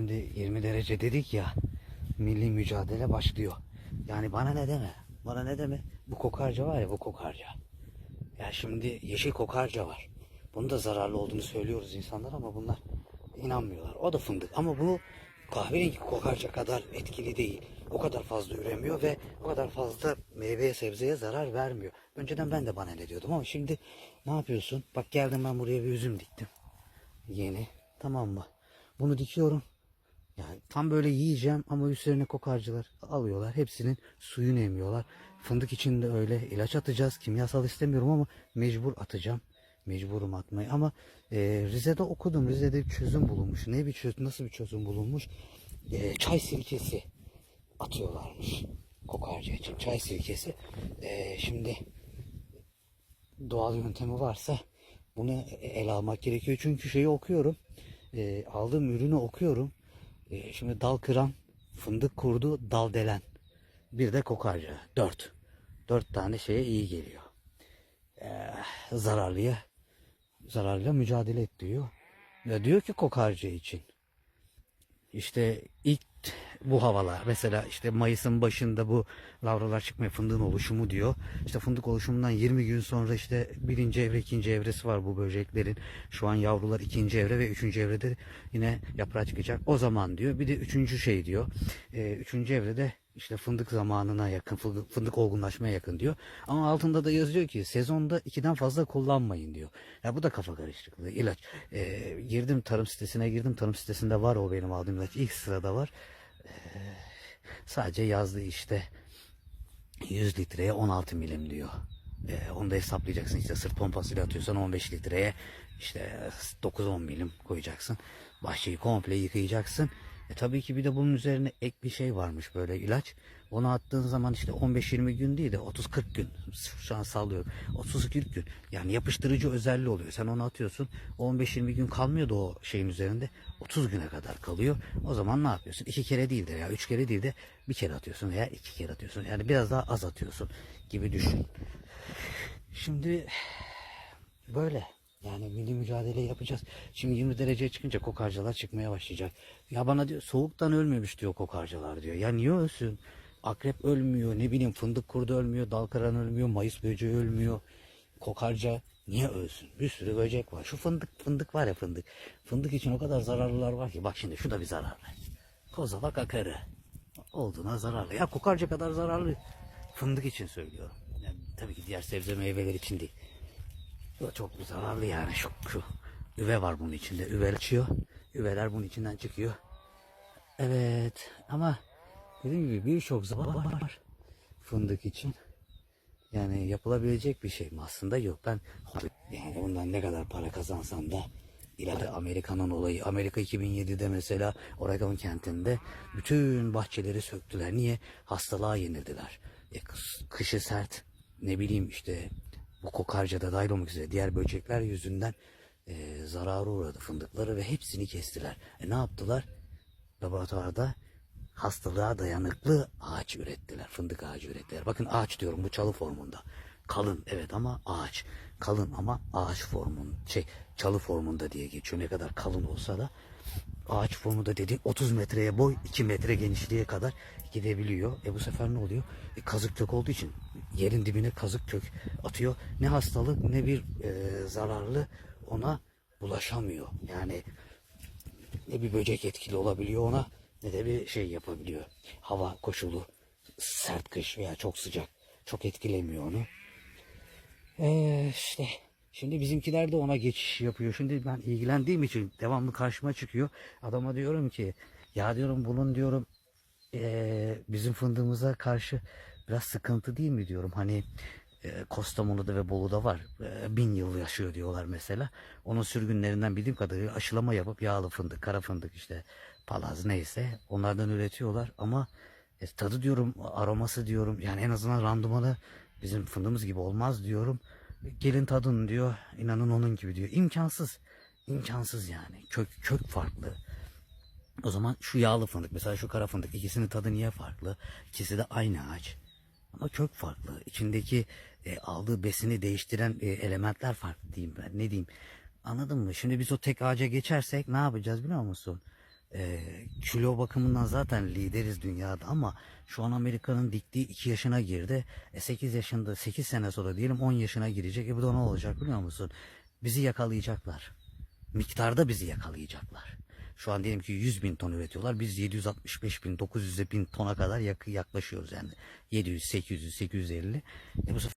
Şimdi 20 derece dedik ya milli mücadele başlıyor. Yani bana ne deme. Bana ne deme. Bu kokarca var ya bu kokarca. Ya şimdi yeşil kokarca var. Bunun da zararlı olduğunu söylüyoruz insanlar ama bunlar inanmıyorlar. O da fındık ama bu kahverengi kokarca kadar etkili değil. O kadar fazla üremiyor ve o kadar fazla meyveye sebzeye zarar vermiyor. Önceden ben de bana ne diyordum ama şimdi ne yapıyorsun? Bak geldim ben buraya bir üzüm diktim. Yeni. Tamam mı? Bunu dikiyorum. Tam böyle yiyeceğim ama üzerine kokarcılar alıyorlar. Hepsinin suyunu emiyorlar. Fındık için de öyle. ilaç atacağız. Kimyasal istemiyorum ama mecbur atacağım. Mecburum atmayı ama e, Rize'de okudum. Rize'de bir çözüm bulunmuş. Ne bir çözüm, nasıl bir çözüm bulunmuş? E, çay sirkesi atıyorlarmış kokarca için. Çay sirkesi. E, şimdi doğal yöntemi varsa bunu ele almak gerekiyor. Çünkü şeyi okuyorum. E, aldığım ürünü okuyorum. E, şimdi dal kıran, fındık kurdu, dal delen. Bir de kokarca. Dört. Dört tane şeye iyi geliyor. E, zararlıya zararla mücadele et diyor. Ya diyor ki kokarca için. İşte ilk bu havalar mesela işte Mayıs'ın başında bu lavralar çıkmaya fındığın oluşumu diyor. İşte fındık oluşumundan 20 gün sonra işte birinci evre ikinci evresi var bu böceklerin. Şu an yavrular ikinci evre ve üçüncü evrede yine yaprağı çıkacak. O zaman diyor. Bir de üçüncü şey diyor. Ee, üçüncü evrede işte fındık zamanına yakın, fındık, olgunlaşmaya yakın diyor. Ama altında da yazıyor ki sezonda ikiden fazla kullanmayın diyor. Ya bu da kafa karışıklığı. İlaç. Ee, girdim tarım sitesine girdim. Tarım sitesinde var o benim aldığım ilaç. İlk sırada var. Sadece yazdığı işte 100 litreye 16 milim diyor. Ee, onu da hesaplayacaksın işte sırt pompasıyla atıyorsan 15 litreye işte 9-10 milim koyacaksın. Bahçeyi komple yıkayacaksın. E tabii ki bir de bunun üzerine ek bir şey varmış böyle ilaç. Onu attığın zaman işte 15-20 gün değil de 30-40 gün. Şu an sallıyorum. 30-40 gün. Yani yapıştırıcı özelliği oluyor. Sen onu atıyorsun. 15-20 gün kalmıyor da o şeyin üzerinde. 30 güne kadar kalıyor. O zaman ne yapıyorsun? İki kere değil de ya üç kere değil de bir kere atıyorsun veya iki kere atıyorsun. Yani biraz daha az atıyorsun gibi düşün. Şimdi böyle. Yani milli mücadele yapacağız. Şimdi 20 dereceye çıkınca kokarcalar çıkmaya başlayacak. Ya bana diyor soğuktan ölmemiş diyor kokarcalar diyor. Ya niye ölsün? Akrep ölmüyor, ne bileyim fındık kurdu ölmüyor, dalkaran ölmüyor, mayıs böceği ölmüyor. Kokarca niye ölsün? Bir sürü böcek var. Şu fındık fındık var ya fındık. Fındık için o kadar zararlılar var ki. Bak şimdi şu da bir zararlı. Kozalak akarı. Olduğuna zararlı. Ya kokarca kadar zararlı. Fındık için söylüyorum. Yani tabii ki diğer sebze meyveler için değil. Bu çok bir zararlı yani şu, şu üve var bunun içinde. Üve açıyor. Üveler bunun içinden çıkıyor. Evet ama dediğim gibi birçok zarar var fındık için. Yani yapılabilecek bir şey mi aslında yok. Ben yani ondan ne kadar para kazansam da ileride Amerika'nın olayı. Amerika 2007'de mesela Oregon kentinde bütün bahçeleri söktüler. Niye? Hastalığa yenildiler. E, kış- kışı sert ne bileyim işte bu kokarca da dahil olmak üzere diğer böcekler yüzünden e, zarara uğradı fındıkları ve hepsini kestiler. E ne yaptılar? Laboratuvarda hastalığa dayanıklı ağaç ürettiler. Fındık ağacı ürettiler. Bakın ağaç diyorum bu çalı formunda. Kalın evet ama ağaç. Kalın ama ağaç formun şey çalı formunda diye geçiyor. Ne kadar kalın olsa da ağaç formunda dediğim 30 metreye boy 2 metre genişliğe kadar gidebiliyor. E bu sefer ne oluyor? E, kazık kök olduğu için yerin dibine kazık kök atıyor. Ne hastalık ne bir e, zararlı ona bulaşamıyor. Yani ne bir böcek etkili olabiliyor ona ne de bir şey yapabiliyor. Hava koşulu sert kış veya çok sıcak çok etkilemiyor onu. Ee, işte şimdi bizimkiler de ona geçiş yapıyor. Şimdi ben ilgilendiğim için devamlı karşıma çıkıyor. Adama diyorum ki ya diyorum bunun diyorum ee, bizim fındığımıza karşı biraz sıkıntı değil mi diyorum. Hani e, Kostamonu'da ve Bolu'da var. E, bin yıl yaşıyor diyorlar mesela. Onun sürgünlerinden bildiğim kadarıyla aşılama yapıp yağlı fındık, kara fındık işte palaz neyse onlardan üretiyorlar. Ama e, tadı diyorum, aroması diyorum yani en azından randımanı bizim fındığımız gibi olmaz diyorum. Gelin tadın diyor, inanın onun gibi diyor. İmkansız, imkansız yani. Kök, kök farklı. O zaman şu yağlı fındık mesela şu kara fındık ikisinin tadı niye farklı? İkisi de aynı ağaç. Ama kök farklı. İçindeki e, aldığı besini değiştiren e, elementler farklı diyeyim ben. Ne diyeyim? Anladın mı? Şimdi biz o tek ağaca geçersek ne yapacağız biliyor musun? E, kilo bakımından zaten lideriz dünyada ama şu an Amerika'nın diktiği 2 yaşına girdi. E 8 yaşında 8 sene sonra diyelim 10 yaşına girecek. E bu da ne olacak biliyor musun? Bizi yakalayacaklar. Miktarda bizi yakalayacaklar. Şu an diyelim ki 100 bin ton üretiyorlar. Biz 765 bin, 900 bin tona kadar yak- yaklaşıyoruz yani. 700, 800, 850. E bu sefer